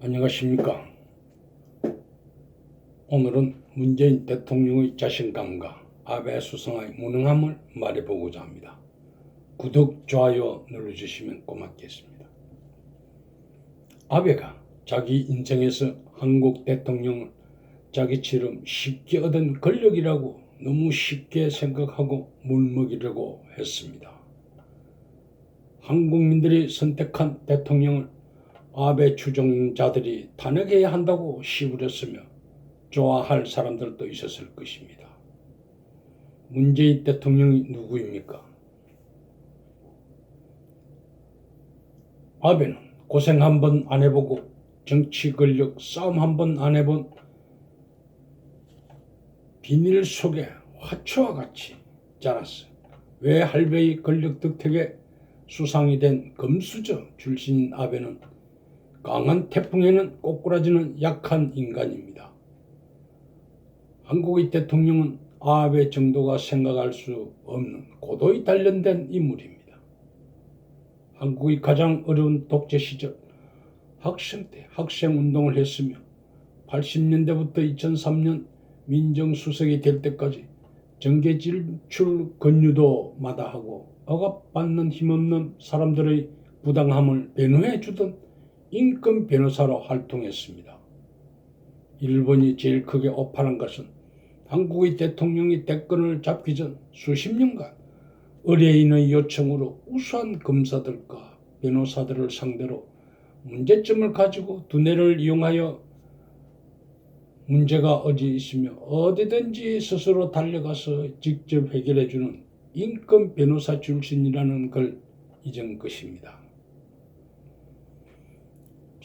안녕하십니까. 오늘은 문재인 대통령의 자신감과 아베 수상의 무능함을 말해보고자 합니다. 구독, 좋아요 눌러주시면 고맙겠습니다. 아베가 자기 인생에서 한국 대통령을 자기처럼 쉽게 얻은 권력이라고 너무 쉽게 생각하고 물먹이려고 했습니다. 한국민들이 선택한 대통령을 아베 추종자들이 탄핵해야 한다고 시부렸으며 좋아할 사람들도 있었을 것입니다. 문재인 대통령이 누구입니까? 아베는 고생 한 번 안 해보고 정치 권력 싸움 한 번 안 해본 비닐 속에 화초와 같이 자랐어요. 왜 할배의 권력 득택에 수상이 된 금수저 출신인 아베는 강한 태풍에는 꼬꾸라지는 약한 인간입니다. 한국의 대통령은 아베 정도가 생각할 수 없는 고도의 단련된 인물입니다. 한국의 가장 어려운 독재 시절 학생 때 학생 운동을 했으며 80년대부터 2003년 민정수석이 될 때까지 정계 질출 권유도 마다하고 억압받는 힘없는 사람들의 부당함을 변호해 주던 인권 변호사로 활동했습니다. 일본이 제일 크게 오판한 것은 한국의 대통령이 대권을 잡기 전 수십 년간 의뢰인의 요청으로 우수한 검사들과 변호사들을 상대로 문제점을 가지고 두뇌를 이용하여 문제가 어디 있으며 어디든지 스스로 달려가서 직접 해결해주는 인권 변호사 출신이라는 걸 잊은 것입니다.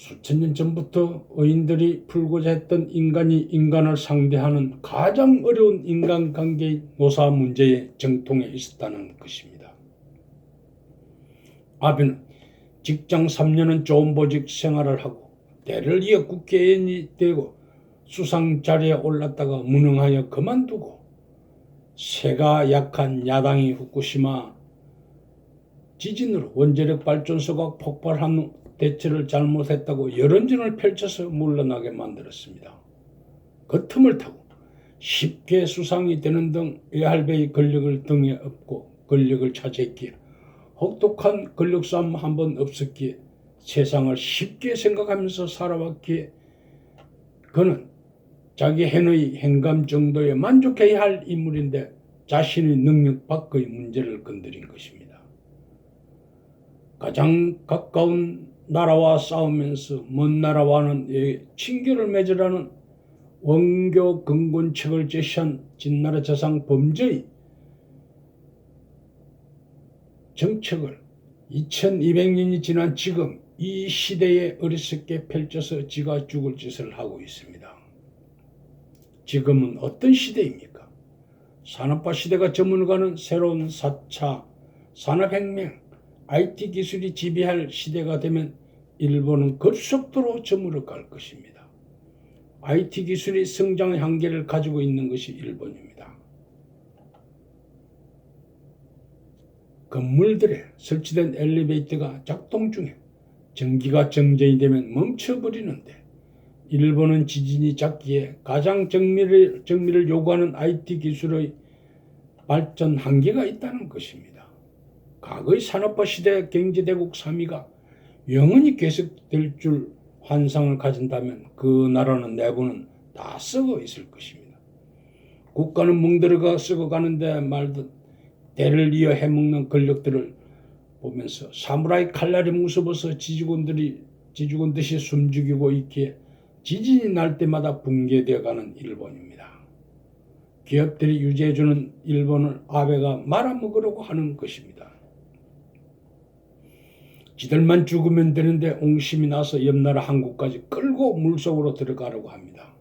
수천 년 전부터 의인들이 풀고자 했던 인간이 인간을 상대하는 가장 어려운 인간관계의 노사 문제에 정통해 있었다는 것입니다. 아베는 직장 3년은 좋은 보직 생활을 하고 대를 이어 국회의원이 되고 수상 자리에 올랐다가 무능하여 그만두고 새가 약한 야당이 후쿠시마 지진으로 원자력 발전소가 폭발한 후 대처를 잘못했다고 여론전을 펼쳐서 물러나게 만들었습니다. 그 틈을 타고 쉽게 수상이 되는 등 외할배의 권력을 등에 업고 권력을 차지했기에 혹독한 권력 싸움 한 번 없었기에 세상을 쉽게 생각하면서 살아왔기에 그는 자기 hen의 행감 정도에 만족해야 할 인물인데 자신의 능력 밖의 문제를 건드린 것입니다. 가장 가까운 나라와 싸우면서 먼 나라와는 친교를 맺으라는 원교 근본책을 제시한 진나라 자상 범죄의 정책을 2200년이 지난 지금 이 시대에 어리석게 펼쳐서 지가 죽을 짓을 하고 있습니다. 지금은 어떤 시대입니까? 산업화 시대가 저물어가는 새로운 4차 산업혁명, IT 기술이 지배할 시대가 되면 일본은 급속도로 저물어 갈 것입니다. IT 기술이 성장 한계를 가지고 있는 것이 일본입니다. 건물들에 설치된 엘리베이터가 작동 중에 전기가 정전이 되면 멈춰버리는데 일본은 지진이 작기에 가장 정밀을, 정밀을 요구하는 IT 기술의 발전 한계가 있다는 것입니다. 과거의 산업화 시대 경제대국 3위가 영원히 계속될 줄 환상을 가진다면 그 나라는 내부는 다 썩어 있을 것입니다. 국가는 뭉들어가 썩어가는데 말듯 대를 이어 해먹는 권력들을 보면서 사무라이 칼날이 무서워서 지주군들이 지주군 듯이 숨죽이고 있기에 지진이 날 때마다 붕괴되어가는 일본입니다. 기업들이 유지해주는 일본을 아베가 말아먹으려고 하는 것입니다. 지들만 죽으면 되는데 옹심이 나서 옆나라 한국까지 끌고 물속으로 들어가려고 합니다.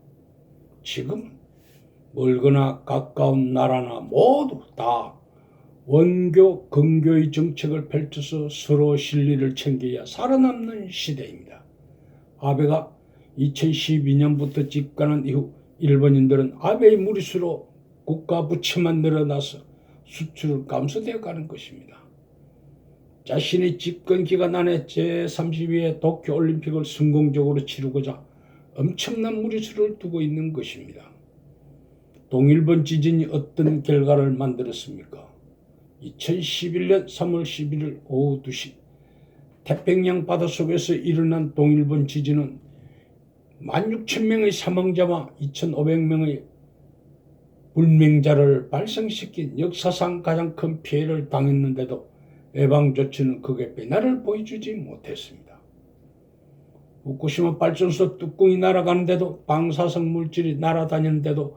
지금 멀거나 가까운 나라나 모두 다 원교, 근교의 정책을 펼쳐서 서로 실리를 챙겨야 살아남는 시대입니다. 아베가 2012년부터 집권한 이후 일본인들은 아베의 무리수로 국가 부채만 늘어나서 수출 감소되어 가는 것입니다. 자신의 집권 기간 안에 제32회 도쿄올림픽을 성공적으로 치르고자 엄청난 무리수를 두고 있는 것입니다. 동일본 지진이 어떤 결과를 만들었습니까? 2011년 3월 11일 오후 2시 태평양 바닷속에서 일어난 동일본 지진은 16,000명의 사망자와 2,500명의 불명자를 발생시킨 역사상 가장 큰 피해를 당했는데도 예방 조치는 극의 변화를 보여주지 못했습니다. 후쿠시마 발전소 뚜껑이 날아가는데도 방사성 물질이 날아다니는데도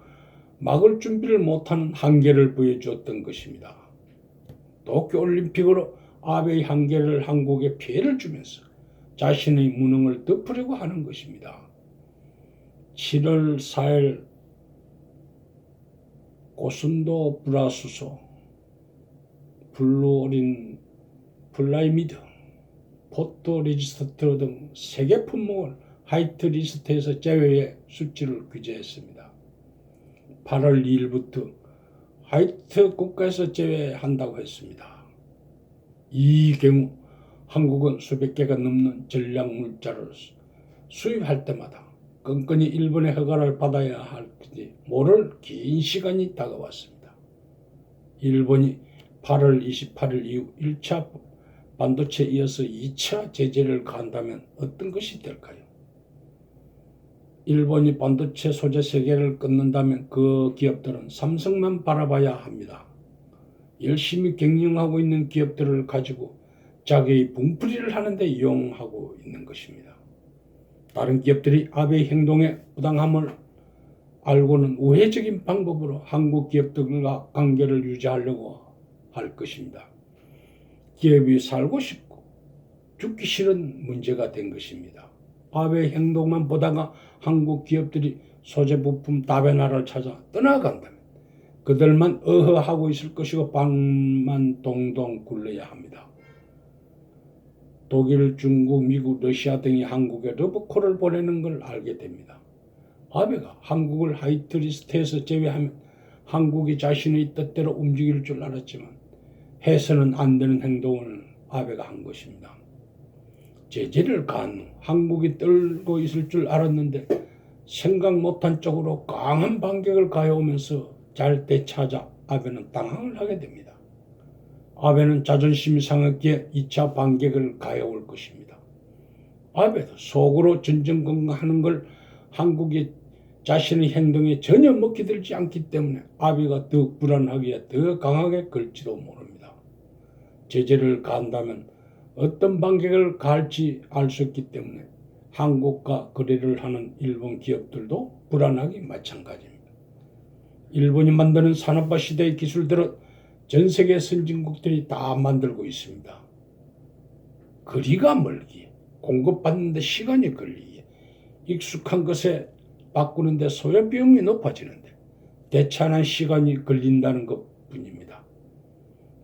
막을 준비를 못하는 한계를 보여주었던 것입니다. 도쿄올림픽으로 아베의 한계를 한국에 피해를 주면서 자신의 무능을 덮으려고 하는 것입니다. 7월 4일 고순도 브라수소 블루오린 플라이미드 포토 리지스트 등세개 품목을 하이트 리스트에서 제외해 수치를 규제했습니다. 8월 2일부터 하이트 국가에서 제외한다고 했습니다. 이 경우 한국은 수백 개가 넘는 전략 물자를 수입할 때마다 끈끈이 일본의 허가를 받아야 할지 모를 긴 시간이 다가왔습니다. 일본이 8월 28일 이후 1차 반도체에 이어서 2차 제재를 가한다면 어떤 것이 될까요? 일본이 반도체 소재 세계를 끊는다면 그 기업들은 삼성만 바라봐야 합니다. 열심히 경영하고 있는 기업들을 가지고 자기의 분풀이를 하는데 이용하고 있는 것입니다. 다른 기업들이 아베의 행동에 부당함을 알고는 우회적인 방법으로 한국 기업들과 관계를 유지하려고 할 것입니다. 기업이 살고 싶고 죽기 싫은 문제가 된 것입니다. 아베의 행동만 보다가 한국 기업들이 소재 부품 다변화를 찾아 떠나간다면 그들만 어허하고 있을 것이고 방만 동동 굴러야 합니다. 독일, 중국, 미국, 러시아 등이 한국에 러브콜을 보내는 걸 알게 됩니다. 아베가 한국을 하이트 리스트에서 제외하면 한국이 자신의 뜻대로 움직일 줄 알았지만 해서는 안 되는 행동을 아베가 한 것입니다. 제재를 후 한국이 떨고 있을 줄 알았는데 생각 못한 쪽으로 강한 반격을 가해오면서 잘때 찾아 아베는 당황을 하게 됩니다. 아베는 자존심이 상했기에 2차 반격을 가해올 것입니다. 아베도 속으로 전전긍긍하는 걸 한국이 자신의 행동에 전혀 먹히 들지 않기 때문에 아베가 더 불안하기에 더 강하게 걸지도 모릅니다. 제재를 가한다면 어떤 반격을 가할지 알 수 없기 때문에 한국과 거래를 하는 일본 기업들도 불안하기 마찬가지입니다. 일본이 만드는 산업화 시대의 기술들은 전 세계 선진국들이 다 만들고 있습니다. 거리가 멀기에 공급받는데 시간이 걸리기에 익숙한 것에 바꾸는데 소요 비용이 높아지는데 대차한 시간이 걸린다는 것 뿐입니다.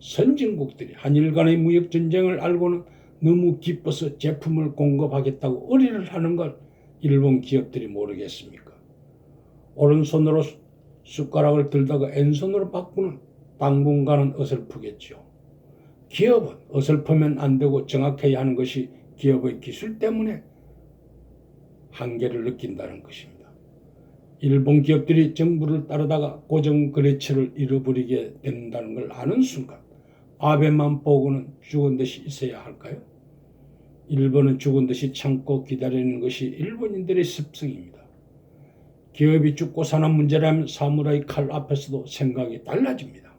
선진국들이 한일 간의 무역 전쟁을 알고는 너무 기뻐서 제품을 공급하겠다고 의리를 하는 걸 일본 기업들이 모르겠습니까? 오른손으로 숟가락을 들다가 왼손으로 바꾸는 당분간은 어설프겠죠. 기업은 어설프면 안 되고 정확해야 하는 것이 기업의 기술 때문에 한계를 느낀다는 것입니다. 일본 기업들이 정부를 따르다가 고정 거래처를 잃어버리게 된다는 걸 아는 순간 아베만 보고는 죽은 듯이 있어야 할까요? 일본은 죽은 듯이 참고 기다리는 것이 일본인들의 습성입니다. 기업이 죽고 사는 문제라면 사무라이 칼 앞에서도 생각이 달라집니다.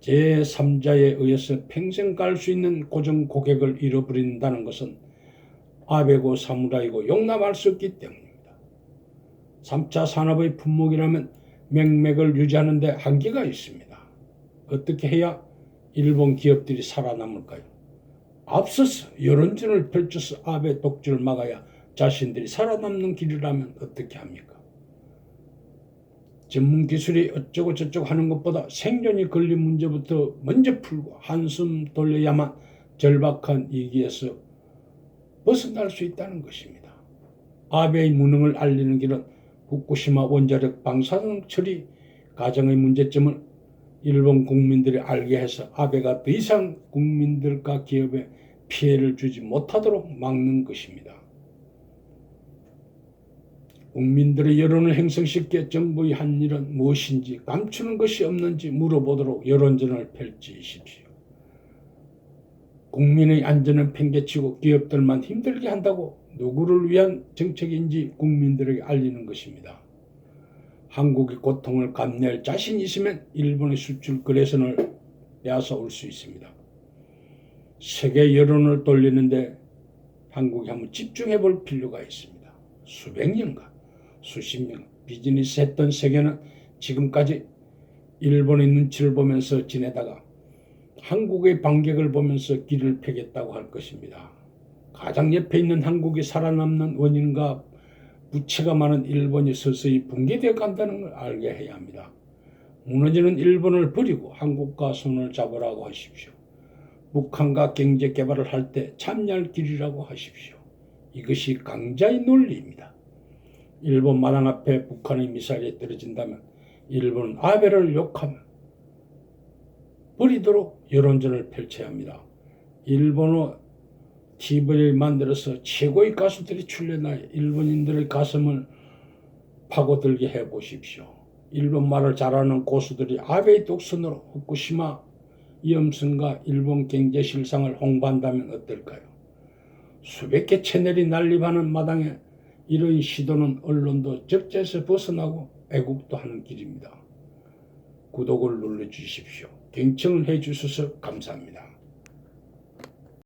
제3자에 의해서 평생 갈 수 있는 고정 고객을 잃어버린다는 것은 아베고 사무라이고 용납할 수 없기 때문입니다. 3차 산업의 품목이라면 맥맥을 유지하는 데 한계가 있습니다. 어떻게 해야 일본 기업들이 살아남을까요? 앞서서 여론전을 펼쳐서 아베 독주를 막아야 자신들이 살아남는 길이라면 어떻게 합니까? 전문 기술이 어쩌고 저쩌고 하는 것보다 생존이 걸린 문제부터 먼저 풀고 한숨 돌려야만 절박한 위기에서 벗어날 수 있다는 것입니다. 아베의 무능을 알리는 길은 후쿠시마 원자력 방사능 처리 가정의 문제점을 일본 국민들이 알게 해서 아베가 더 이상 국민들과 기업에 피해를 주지 못하도록 막는 것입니다. 국민들의 여론을 형성시켜 정부의 한 일은 무엇인지 감추는 것이 없는지 물어보도록 여론전을 펼치십시오. 국민의 안전은 팽개치고 기업들만 힘들게 한다고 누구를 위한 정책인지 국민들에게 알리는 것입니다. 한국의 고통을 감내할 자신 있으면 일본의 수출 거래선을 빼앗아 올 수 있습니다. 세계 여론을 돌리는데 한국이 한번 집중해 볼 필요가 있습니다. 수백 년간, 수십 년 비즈니스 했던 세계는 지금까지 일본의 눈치를 보면서 지내다가 한국의 반격을 보면서 길을 펴겠다고 할 것입니다. 가장 옆에 있는 한국이 살아남는 원인과 부채가 많은 일본이 서서히 붕괴되어 간다는 걸 알게 해야 합니다. 무너지는 일본을 버리고 한국과 손을 잡으라고 하십시오. 북한과 경제 개발을 할 때 참여할 길이라고 하십시오. 이것이 강자의 논리입니다. 일본 마당 앞에 북한의 미사일이 떨어진다면 일본은 아베를 욕하며 버리도록 여론전을 펼쳐야 합니다. 일본어 TV를 만들어서 최고의 가수들이 출연하여 일본인들의 가슴을 파고들게 해 보십시오. 일본 말을 잘하는 고수들이 아베의 독선으로 후쿠시마 위험성과 일본 경제 실상을 홍보한다면 어떨까요? 수백 개 채널이 난립하는 마당에 이런 시도는 언론도 적재에서 벗어나고 애국도 하는 길입니다. 구독을 눌러주십시오. 경청을 해주셔서 감사합니다.